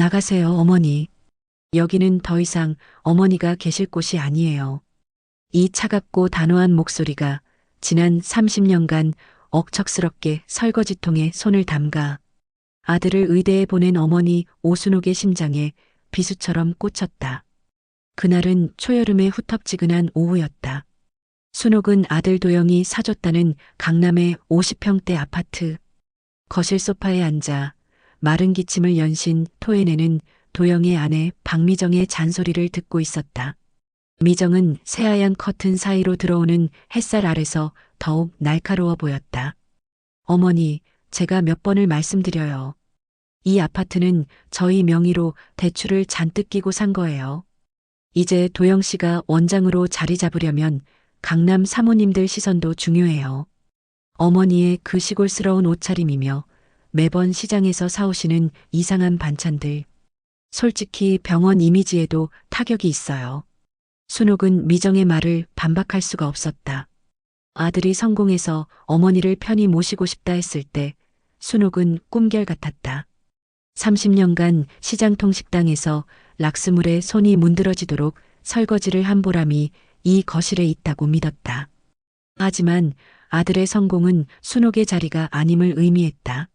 나가세요, 어머니. 여기는 더 이상 어머니가 계실 곳이 아니에요. 이 차갑고 단호한 목소리가 지난 30년간 억척스럽게 설거지통에 손을 담가 아들을 의대에 보낸 어머니 오순옥의 심장에 비수처럼 꽂혔다. 그날은 초여름의 후텁지근한 오후였다. 순옥은 아들 도영이 사줬다는 강남의 50평대 아파트. 거실 소파에 앉아 마른 기침을 연신 토해내는 도영의 아내 박미정의 잔소리를 듣고 있었다. 미정은 새하얀 커튼 사이로 들어오는 햇살 아래서 더욱 날카로워 보였다. 어머니, 제가 몇 번을 말씀드려요. 이 아파트는 저희 명의로 대출을 잔뜩 끼고 산 거예요. 이제 도영 씨가 원장으로 자리 잡으려면 강남 사모님들 시선도 중요해요. 어머니의 그 시골스러운 옷차림이며 매번 시장에서 사오시는 이상한 반찬들. 솔직히 병원 이미지에도 타격이 있어요. 순옥은 미정의 말을 반박할 수가 없었다. 아들이 성공해서 어머니를 편히 모시고 싶다 했을 때 순옥은 꿈결 같았다. 30년간 시장통 식당에서 락스물에 손이 문드러지도록 설거지를 한 보람이 이 거실에 있다고 믿었다. 하지만 아들의 성공은 순옥의 자리가 아님을 의미했다.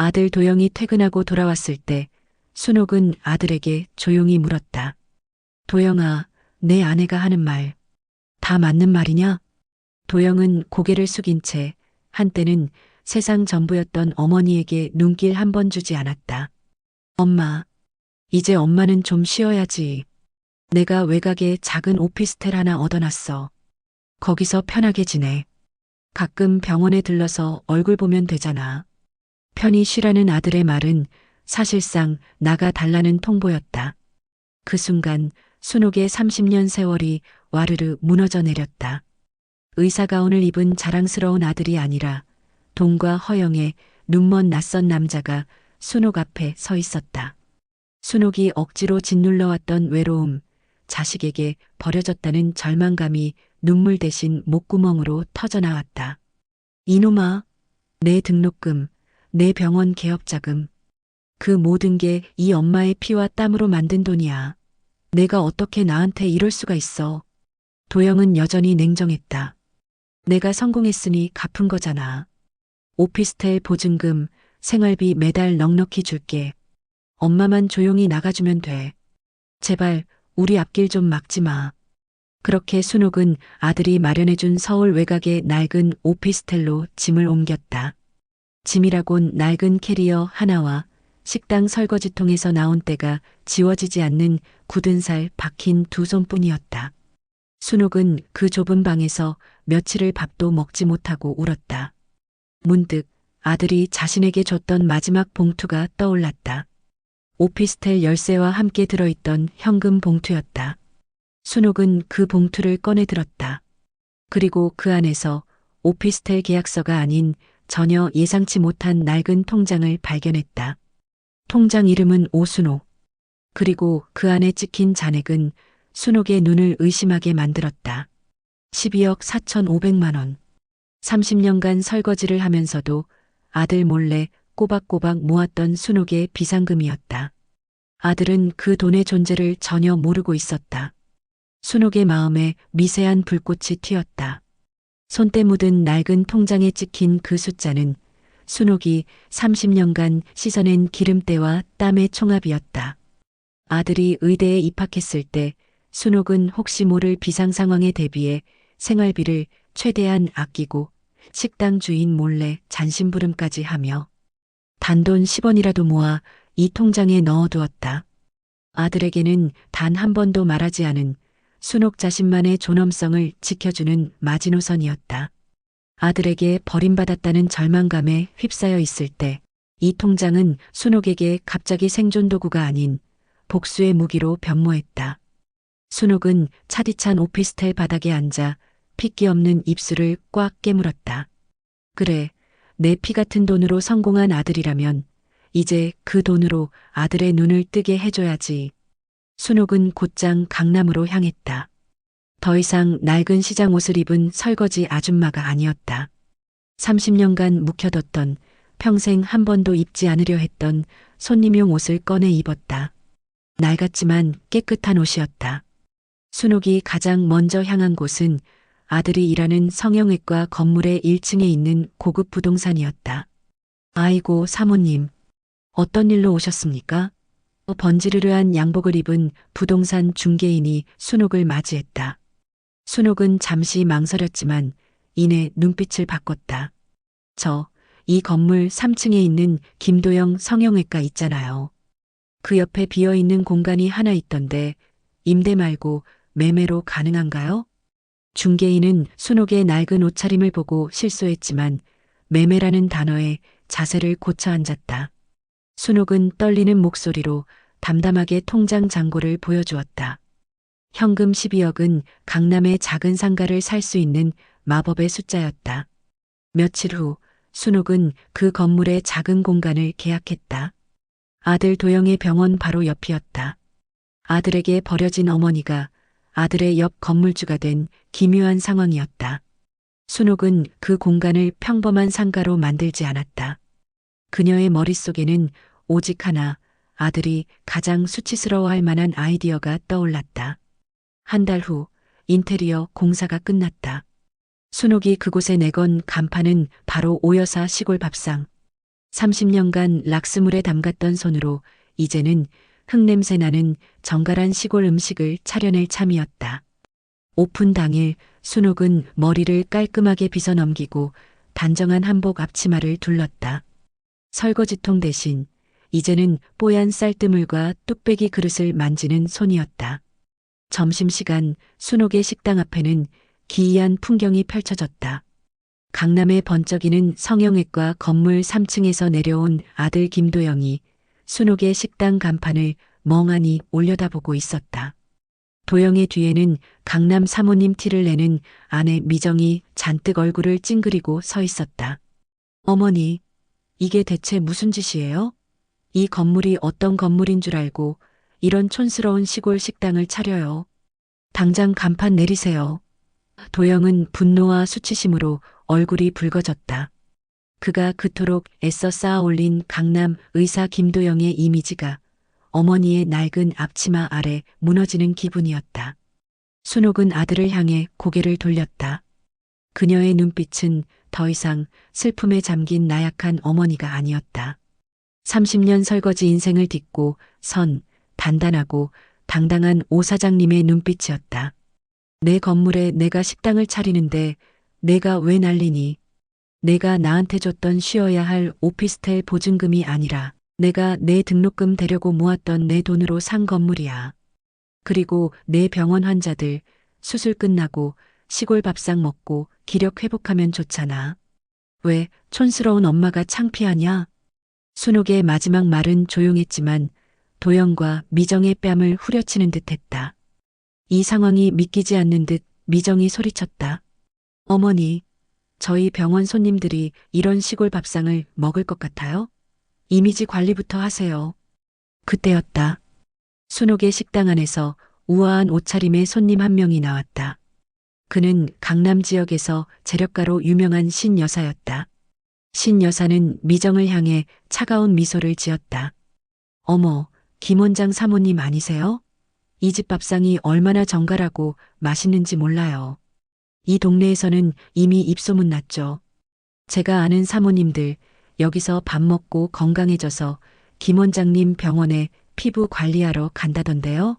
아들 도영이 퇴근하고 돌아왔을 때 순옥은 아들에게 조용히 물었다. 도영아, 내 아내가 하는 말, 다 맞는 말이냐? 도영은 고개를 숙인 채 한때는 세상 전부였던 어머니에게 눈길 한 번 주지 않았다. 엄마, 이제 엄마는 좀 쉬어야지. 내가 외곽에 작은 오피스텔 하나 얻어놨어. 거기서 편하게 지내. 가끔 병원에 들러서 얼굴 보면 되잖아. 편히 쉬라는 아들의 말은 사실상 나가 달라는 통보였다. 그 순간 순옥의 30년 세월이 와르르 무너져 내렸다. 의사 가운을 입은 자랑스러운 아들이 아니라 돈과 허영의 눈먼 낯선 남자가 순옥 앞에 서 있었다. 순옥이 억지로 짓눌러왔던 외로움, 자식에게 버려졌다는 절망감이 눈물 대신 목구멍으로 터져나왔다. 이놈아, 내 등록금, 내 병원 개업 자금, 그 모든 게 이 엄마의 피와 땀으로 만든 돈이야. 내가 어떻게 나한테 이럴 수가 있어. 도영은 여전히 냉정했다. 내가 성공했으니 갚은 거잖아. 오피스텔 보증금, 생활비 매달 넉넉히 줄게. 엄마만 조용히 나가주면 돼. 제발 우리 앞길 좀 막지 마. 그렇게 순옥은 아들이 마련해준 서울 외곽의 낡은 오피스텔로 짐을 옮겼다. 짐이라곤 낡은 캐리어 하나와 식당 설거지통에서 나온 때가 지워지지 않는 굳은 살 박힌 두 손뿐이었다. 순옥은 그 좁은 방에서 며칠을 밥도 먹지 못하고 울었다. 문득 아들이 자신에게 줬던 마지막 봉투가 떠올랐다. 오피스텔 열쇠와 함께 들어있던 현금 봉투였다. 순옥은 그 봉투를 꺼내 들었다. 그리고 그 안에서 오피스텔 계약서가 아닌 전혀 예상치 못한 낡은 통장을 발견했다. 통장 이름은 오순옥. 그리고 그 안에 찍힌 잔액은 순옥의 눈을 의심하게 만들었다. 12억 4,500만 원. 30년간 설거지를 하면서도 아들 몰래 꼬박꼬박 모았던 순옥의 비상금이었다. 아들은 그 돈의 존재를 전혀 모르고 있었다. 순옥의 마음에 미세한 불꽃이 튀었다. 손때 묻은 낡은 통장에 찍힌 그 숫자는 순옥이 30년간 씻어낸 기름때와 땀의 총합이었다. 아들이 의대에 입학했을 때 순옥은 혹시 모를 비상 상황에 대비해 생활비를 최대한 아끼고 식당 주인 몰래 잔심부름까지 하며 단돈 10원이라도 모아 이 통장에 넣어두었다. 아들에게는 단 한 번도 말하지 않은 순옥 자신만의 존엄성을 지켜주는 마지노선이었다. 아들에게 버림받았다는 절망감에 휩싸여 있을 때 이 통장은 순옥에게 갑자기 생존 도구가 아닌 복수의 무기로 변모했다. 순옥은 차디찬 오피스텔 바닥에 앉아 핏기 없는 입술을 꽉 깨물었다. 그래, 내 피 같은 돈으로 성공한 아들이라면 이제 그 돈으로 아들의 눈을 뜨게 해줘야지. 순옥은 곧장 강남으로 향했다. 더 이상 낡은 시장 옷을 입은 설거지 아줌마가 아니었다. 30년간 묵혀뒀던 평생 한 번도 입지 않으려 했던 손님용 옷을 꺼내 입었다. 낡았지만 깨끗한 옷이었다. 순옥이 가장 먼저 향한 곳은 아들이 일하는 성형외과 건물의 1층에 있는 고급 부동산이었다. 아이고, 사모님. 어떤 일로 오셨습니까? 번지르르한 양복을 입은 부동산 중개인이 순옥을 맞이했다. 순옥은 잠시 망설였지만 이내 눈빛을 바꿨다. 저, 이 건물 3층에 있는 김도영 성형외과 있잖아요. 그 옆에 비어 있는 공간이 하나 있던데 임대 말고 매매로 가능한가요? 중개인은 순옥의 낡은 옷차림을 보고 실소했지만 매매라는 단어에 자세를 고쳐 앉았다. 순옥은 떨리는 목소리로 담담하게 통장 잔고를 보여주었다. 현금 12억은 강남의 작은 상가를 살 수 있는 마법의 숫자였다. 며칠 후 순옥은 그 건물의 작은 공간을 계약했다. 아들 도영의 병원 바로 옆이었다. 아들에게 버려진 어머니가 아들의 옆 건물주가 된 기묘한 상황이었다. 순옥은 그 공간을 평범한 상가로 만들지 않았다. 그녀의 머릿속에는 오직 하나 아들이 가장 수치스러워할 만한 아이디어가 떠올랐다. 한 달 후 인테리어 공사가 끝났다. 순옥이 그곳에 내건 간판은 바로 오여사 시골 밥상. 30년간 락스물에 담갔던 손으로 이제는 흙냄새 나는 정갈한 시골 음식을 차려낼 참이었다. 오픈 당일 순옥은 머리를 깔끔하게 빗어 넘기고 단정한 한복 앞치마를 둘렀다. 설거지통 대신 이제는 뽀얀 쌀뜨물과 뚝배기 그릇을 만지는 손이었다. 점심시간 순옥의 식당 앞에는 기이한 풍경이 펼쳐졌다. 강남의 번쩍이는 성형외과 건물 3층에서 내려온 아들 김도영이 순옥의 식당 간판을 멍하니 올려다보고 있었다. 도영의 뒤에는 강남 사모님 티를 내는 아내 미정이 잔뜩 얼굴을 찡그리고 서 있었다. 어머니, 이게 대체 무슨 짓이에요? 이 건물이 어떤 건물인 줄 알고 이런 촌스러운 시골 식당을 차려요. 당장 간판 내리세요. 도영은 분노와 수치심으로 얼굴이 붉어졌다. 그가 그토록 애써 쌓아 올린 강남 의사 김도영의 이미지가 어머니의 낡은 앞치마 아래 무너지는 기분이었다. 순옥은 아들을 향해 고개를 돌렸다. 그녀의 눈빛은 더 이상 슬픔에 잠긴 나약한 어머니가 아니었다. 30년 설거지 인생을 딛고 선, 단단하고 당당한 오 사장님의 눈빛이었다. 내 건물에 내가 식당을 차리는데 내가 왜 난리니? 내가 나한테 줬던 쉬어야 할 오피스텔 보증금이 아니라 내가 내 등록금 대려고 모았던 내 돈으로 산 건물이야. 그리고 내 병원 환자들 수술 끝나고 시골 밥상 먹고 기력 회복하면 좋잖아. 왜 촌스러운 엄마가 창피하냐? 순옥의 마지막 말은 조용했지만 도영과 미정의 뺨을 후려치는 듯 했다. 이 상황이 믿기지 않는 듯 미정이 소리쳤다. 어머니, 저희 병원 손님들이 이런 시골 밥상을 먹을 것 같아요? 이미지 관리부터 하세요. 그때였다. 순옥의 식당 안에서 우아한 옷차림의 손님 한 명이 나왔다. 그는 강남 지역에서 재력가로 유명한 신 여사였다. 신 여사는 미정을 향해 차가운 미소를 지었다. 어머, 김 원장 사모님 아니세요? 이 집 밥상이 얼마나 정갈하고 맛있는지 몰라요. 이 동네에서는 이미 입소문 났죠. 제가 아는 사모님들 여기서 밥 먹고 건강해져서 김 원장님 병원에 피부 관리하러 간다던데요.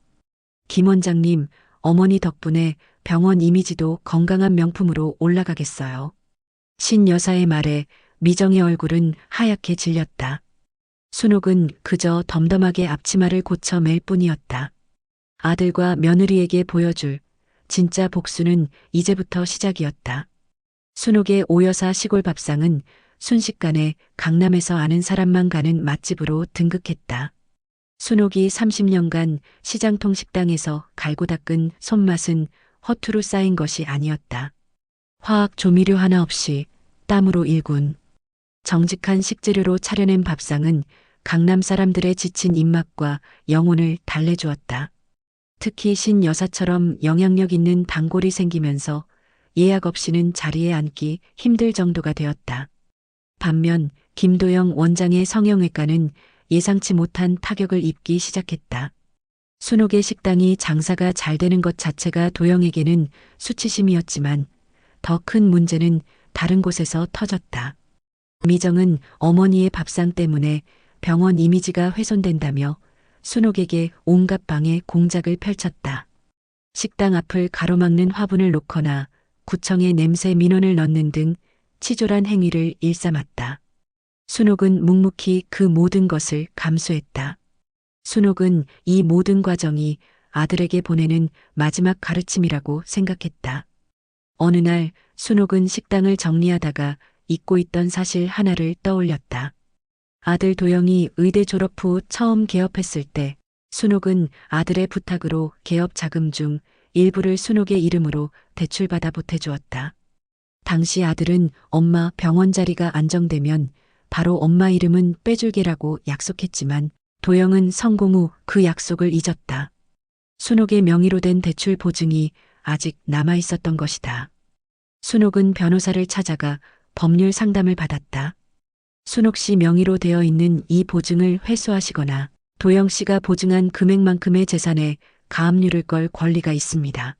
김 원장님 어머니 덕분에 병원 이미지도 건강한 명품으로 올라가겠어요. 신 여사의 말에 미정의 얼굴은 하얗게 질렸다. 순옥은 그저 덤덤하게 앞치마를 고쳐 맬 뿐이었다. 아들과 며느리에게 보여줄 진짜 복수는 이제부터 시작이었다. 순옥의 오여사 시골 밥상은 순식간에 강남에서 아는 사람만 가는 맛집으로 등극했다. 순옥이 30년간 시장통 식당에서 갈고 닦은 손맛은 허투루 쌓인 것이 아니었다. 화학 조미료 하나 없이 땀으로 일군. 정직한 식재료로 차려낸 밥상은 강남 사람들의 지친 입맛과 영혼을 달래주었다. 특히 신 여사처럼 영향력 있는 단골이 생기면서 예약 없이는 자리에 앉기 힘들 정도가 되었다. 반면 김도영 원장의 성형외과는 예상치 못한 타격을 입기 시작했다. 순옥의 식당이 장사가 잘 되는 것 자체가 도영에게는 수치심이었지만 더 큰 문제는 다른 곳에서 터졌다. 미정은 어머니의 밥상 때문에 병원 이미지가 훼손된다며 순옥에게 온갖 방해 공작을 펼쳤다. 식당 앞을 가로막는 화분을 놓거나 구청에 냄새 민원을 넣는 등 치졸한 행위를 일삼았다. 순옥은 묵묵히 그 모든 것을 감수했다. 순옥은 이 모든 과정이 아들에게 보내는 마지막 가르침이라고 생각했다. 어느 날 순옥은 식당을 정리하다가 잊고 있던 사실 하나를 떠올렸다. 아들 도영이 의대 졸업 후 처음 개업했을 때 순옥은 아들의 부탁으로 개업 자금 중 일부를 순옥의 이름으로 대출받아 보태주었다. 당시 아들은 엄마 병원 자리가 안정되면 바로 엄마 이름은 빼줄게라고 약속했지만 도영은 성공 후 그 약속을 잊었다. 순옥의 명의로 된 대출 보증이 아직 남아 있었던 것이다. 순옥은 변호사를 찾아가 법률 상담을 받았다. 순옥 씨 명의로 되어 있는 이 보증을 회수하시거나 도영 씨가 보증한 금액만큼의 재산에 가압류를 걸 권리가 있습니다.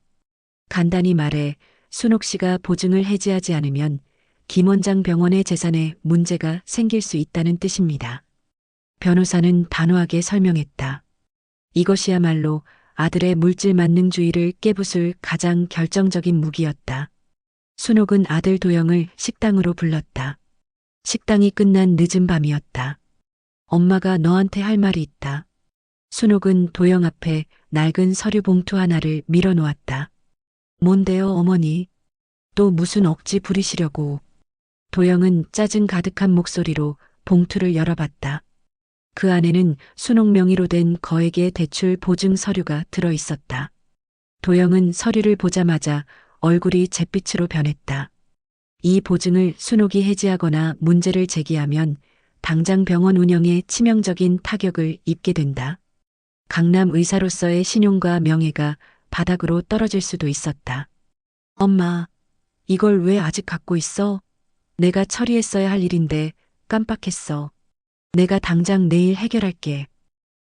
간단히 말해 순옥 씨가 보증을 해지하지 않으면 김 원장 병원의 재산에 문제가 생길 수 있다는 뜻입니다. 변호사는 단호하게 설명했다. 이것이야말로 아들의 물질 만능주의를 깨부술 가장 결정적인 무기였다. 순옥은 아들 도영을 식당으로 불렀다. 식당이 끝난 늦은 밤이었다. 엄마가 너한테 할 말이 있다. 순옥은 도영 앞에 낡은 서류 봉투 하나를 밀어놓았다. 뭔데요, 어머니? 또 무슨 억지 부리시려고. 도영은 짜증 가득한 목소리로 봉투를 열어봤다. 그 안에는 순옥 명의로 된 거액의 대출 보증 서류가 들어 있었다. 도영은 서류를 보자마자 얼굴이 잿빛으로 변했다. 이 보증을 순옥이 해지하거나 문제를 제기하면 당장 병원 운영에 치명적인 타격을 입게 된다. 강남 의사로서의 신용과 명예가 바닥으로 떨어질 수도 있었다. 엄마, 이걸 왜 아직 갖고 있어? 내가 처리했어야 할 일인데 깜빡했어. 내가 당장 내일 해결할게.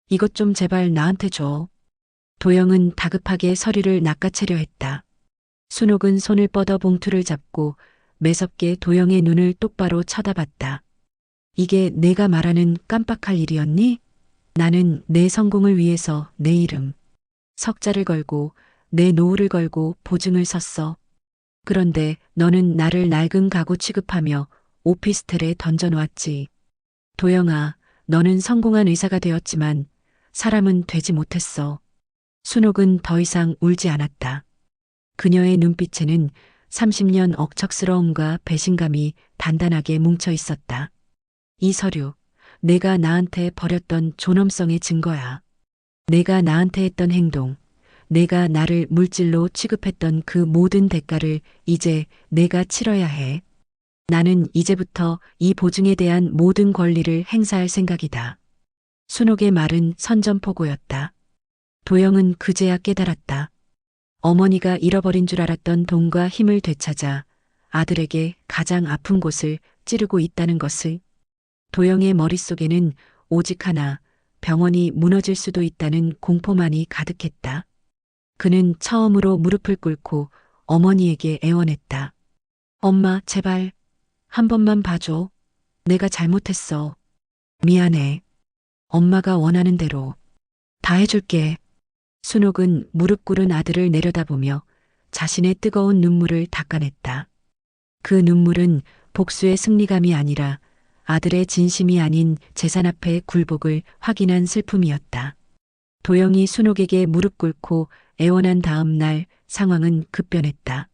이것 좀 제발 나한테 줘. 도영은 다급하게 서류를 낚아채려 했다. 순옥은 손을 뻗어 봉투를 잡고 매섭게 도영의 눈을 똑바로 쳐다봤다. 이게 내가 말하는 깜빡할 일이었니? 나는 내 성공을 위해서 내 이름, 석자를 걸고 내 노후를 걸고 보증을 섰어. 그런데 너는 나를 낡은 가구 취급하며 오피스텔에 던져놓았지. 도영아, 너는 성공한 의사가 되었지만 사람은 되지 못했어. 순옥은 더 이상 울지 않았다. 그녀의 눈빛에는 30년 억척스러움과 배신감이 단단하게 뭉쳐 있었다. 이 서류, 내가 나한테 버렸던 존엄성의 증거야. 내가 나한테 했던 행동, 내가 나를 물질로 취급했던 그 모든 대가를 이제 내가 치러야 해. 나는 이제부터 이 보증에 대한 모든 권리를 행사할 생각이다. 순옥의 말은 선전포고였다. 도영은 그제야 깨달았다. 어머니가 잃어버린 줄 알았던 돈과 힘을 되찾아 아들에게 가장 아픈 곳을 찌르고 있다는 것을 도영의 머릿속에는 오직 하나 병원이 무너질 수도 있다는 공포만이 가득했다. 그는 처음으로 무릎을 꿇고 어머니에게 애원했다. 엄마, 제발, 한 번만 봐줘. 내가 잘못했어. 미안해. 엄마가 원하는 대로 다 해줄게. 순옥은 무릎 꿇은 아들을 내려다보며 자신의 뜨거운 눈물을 닦아냈다. 그 눈물은 복수의 승리감이 아니라 아들의 진심이 아닌 재산 앞에 굴복을 확인한 슬픔이었다. 도영이 순옥에게 무릎 꿇고 애원한 다음 날 상황은 급변했다.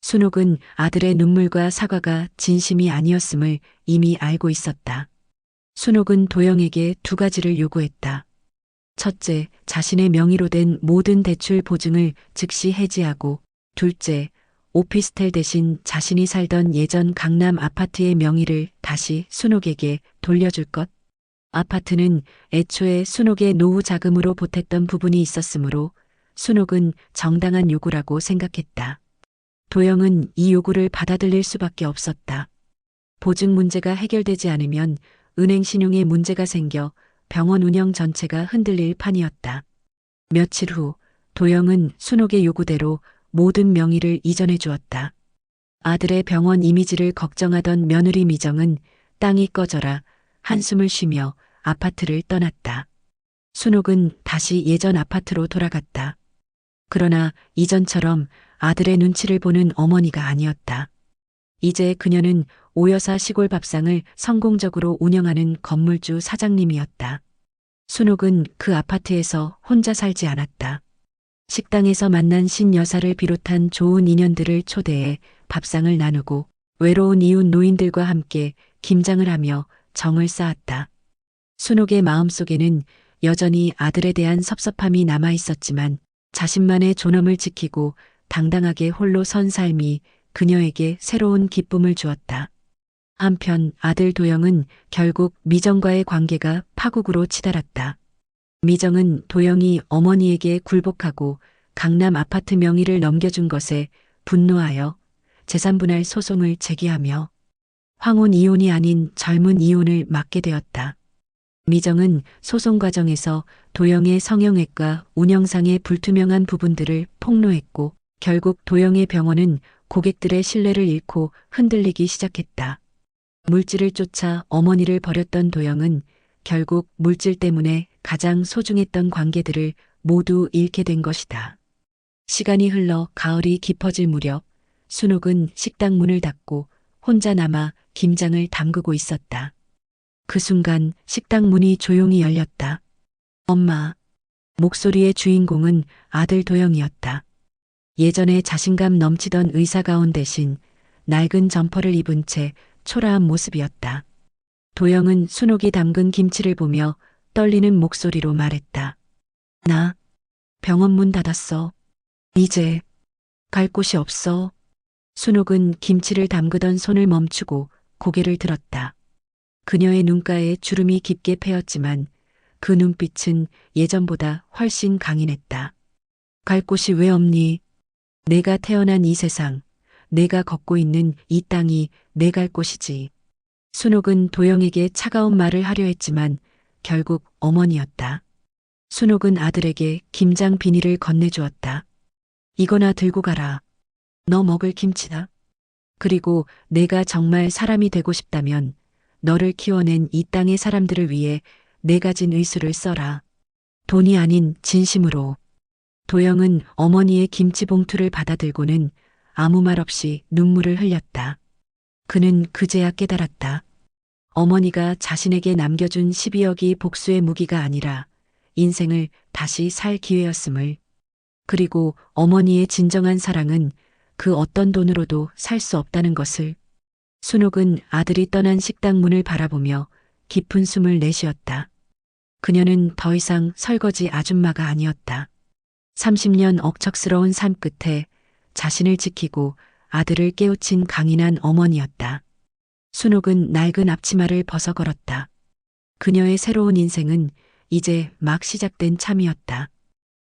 순옥은 아들의 눈물과 사과가 진심이 아니었음을 이미 알고 있었다. 순옥은 도영에게 두 가지를 요구했다. 첫째, 자신의 명의로 된 모든 대출 보증을 즉시 해지하고, 둘째, 오피스텔 대신 자신이 살던 예전 강남 아파트의 명의를 다시 순옥에게 돌려줄 것. 아파트는 애초에 순옥의 노후 자금으로 보탰던 부분이 있었으므로 순옥은 정당한 요구라고 생각했다. 도영은 이 요구를 받아들일 수밖에 없었다. 보증 문제가 해결되지 않으면 은행 신용에 문제가 생겨 병원 운영 전체가 흔들릴 판이었다. 며칠 후 도영은 순옥의 요구대로 모든 명의를 이전해 주었다. 아들의 병원 이미지를 걱정하던 며느리 미정은 땅이 꺼져라 한숨을 쉬며 아파트를 떠났다. 순옥은 다시 예전 아파트로 돌아갔다. 그러나 이전처럼 아들의 눈치를 보는 어머니가 아니었다. 이제 그녀는 오여사 시골 밥상을 성공적으로 운영하는 건물주 사장님이었다. 순옥은 그 아파트에서 혼자 살지 않았다. 식당에서 만난 신여사를 비롯한 좋은 인연들을 초대해 밥상을 나누고 외로운 이웃 노인들과 함께 김장을 하며 정을 쌓았다. 순옥의 마음속에는 여전히 아들에 대한 섭섭함이 남아 있었지만 자신만의 존엄을 지키고 당당하게 홀로 선 삶이 그녀에게 새로운 기쁨을 주었다. 한편 아들 도영은 결국 미정과의 관계가 파국으로 치달았다. 미정은 도영이 어머니에게 굴복하고 강남 아파트 명의를 넘겨준 것에 분노하여 재산분할 소송을 제기하며 황혼 이혼이 아닌 젊은 이혼을 막게 되었다. 미정은 소송 과정에서 도영의 성형외과 운영상의 불투명한 부분들을 폭로했고 결국 도영의 병원은 고객들의 신뢰를 잃고 흔들리기 시작했다. 물질을 쫓아 어머니를 버렸던 도영은 결국 물질 때문에 가장 소중했던 관계들을 모두 잃게 된 것이다. 시간이 흘러 가을이 깊어질 무렵 순옥은 식당 문을 닫고 혼자 남아 김장을 담그고 있었다. 그 순간 식당 문이 조용히 열렸다. 엄마. 목소리의 주인공은 아들 도영이었다. 예전에 자신감 넘치던 의사 가운 대신 낡은 점퍼를 입은 채 초라한 모습이었다. 도영은 순옥이 담근 김치를 보며 떨리는 목소리로 말했다. 나 병원 문 닫았어. 이제 갈 곳이 없어. 순옥은 김치를 담그던 손을 멈추고 고개를 들었다. 그녀의 눈가에 주름이 깊게 패였지만 그 눈빛은 예전보다 훨씬 강인했다. 갈 곳이 왜 없니? 내가 태어난 이 세상, 내가 걷고 있는 이 땅이 내 갈 곳이지. 순옥은 도영에게 차가운 말을 하려 했지만 결국 어머니였다. 순옥은 아들에게 김장 비닐을 건네주었다. 이거나 들고 가라. 너 먹을 김치다. 그리고 내가 정말 사람이 되고 싶다면 너를 키워낸 이 땅의 사람들을 위해 내 가 진 의수를 써라. 돈이 아닌 진심으로. 도영은 어머니의 김치 봉투를 받아들고는 아무 말 없이 눈물을 흘렸다. 그는 그제야 깨달았다. 어머니가 자신에게 남겨준 12억이 복수의 무기가 아니라 인생을 다시 살 기회였음을. 그리고 어머니의 진정한 사랑은 그 어떤 돈으로도 살 수 없다는 것을. 순옥은 아들이 떠난 식당 문을 바라보며 깊은 숨을 내쉬었다. 그녀는 더 이상 설거지 아줌마가 아니었다. 30년 억척스러운 삶 끝에 자신을 지키고 아들을 깨우친 강인한 어머니였다. 순옥은 낡은 앞치마를 벗어 걸었다. 그녀의 새로운 인생은 이제 막 시작된 참이었다.